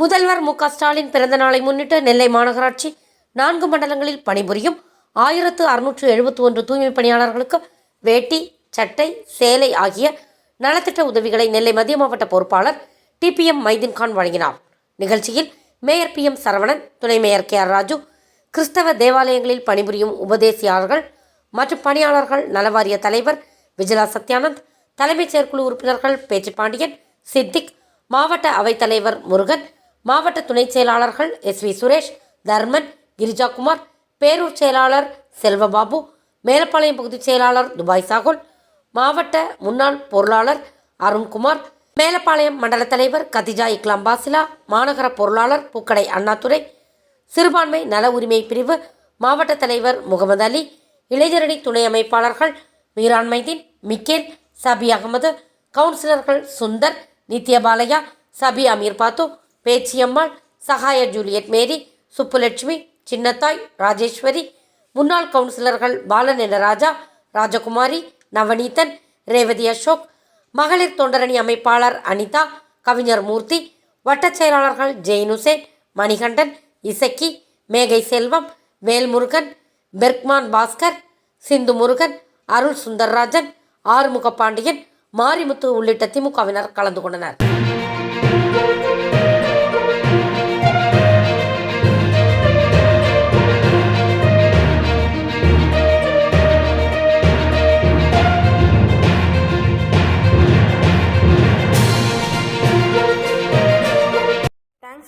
முதல்வர் மு க ஸ்டாலின் பிறந்த நாளை முன்னிட்டு நெல்லை மாநகராட்சி நான்கு மண்டலங்களில் பணிபுரியும் ஆயிரத்து அறுநூற்று எழுபத்தி ஒன்று தூய்மை பணியாளர்களுக்கு வேட்டி சட்டை சேலை ஆகிய நலத்திட்ட உதவிகளை நெல்லை மத்திய மாவட்ட பொறுப்பாளர் டிபிஎம் மைதீன் கான் வழங்கினார். நிகழ்ச்சியில் மேயர் பி எம் சரவணன் துணை மேயர் கே ஆர் ராஜு கிறிஸ்தவ தேவாலயங்களில் பணிபுரியும் உபதேசியாளர்கள் மற்றும் பணியாளர்கள் நலவாரிய தலைவர் விஜயா சத்யானந்த் தலைமைச் செயற்குழு உறுப்பினர்கள் பேச்சு பாண்டியன் சித்திக் மாவட்ட அவைத்தலைவர் முருகன் மாவட்ட துணைச் செயலாளர்கள் எஸ் வி சுரேஷ் தர்மன் கிரிஜாகுமார் பேரூர் செயலாளர் செல்வபாபு மேலப்பாளையம் பகுதிச் செயலாளர் துபாய் சாகுல் மாவட்ட முன்னாள் பொருளாளர் அருண்குமார் மேலப்பாளையம் மண்டல தலைவர் கதிஜா இக்லாம் பாசிலா மாநகர பொருளாளர் பூக்கடை அண்ணாதுரை சிறுபான்மை நல உரிமை பிரிவு மாவட்ட தலைவர் முகமது அலி இளைஞரணி துணை அமைப்பாளர்கள் மீரான் மைதீன் மிக்கேல் சபி அகமது கவுன்சிலர்கள் சுந்தர் நித்யபாலயா சபி அமீர் பாத்து பேச்சியம்மாள் சகாய ஜூலியட் மேரி சுப்புலட்சுமி சின்னத்தாய் ராஜேஸ்வரி முன்னாள் கவுன்சிலர்கள் பாலன் என ராஜா ராஜகுமாரி நவநீதன் ரேவதி அசோக் மகளிர் தொண்டரணி அமைப்பாளர் அனிதா கவிஞர் மூர்த்தி வட்டச் செயலாளர்கள் ஜெயின் உசேன் மணிகண்டன் இசக்கி மேகை செல்வம் வேல்முருகன் பெர்க்மான் பாஸ்கர் சிந்து முருகன் அருள் சுந்தர்ராஜன் ஆறுமுக பாண்டியன் மாரிமுத்து உள்ளிட்ட திமுகவினர் கலந்து கொண்டனர்.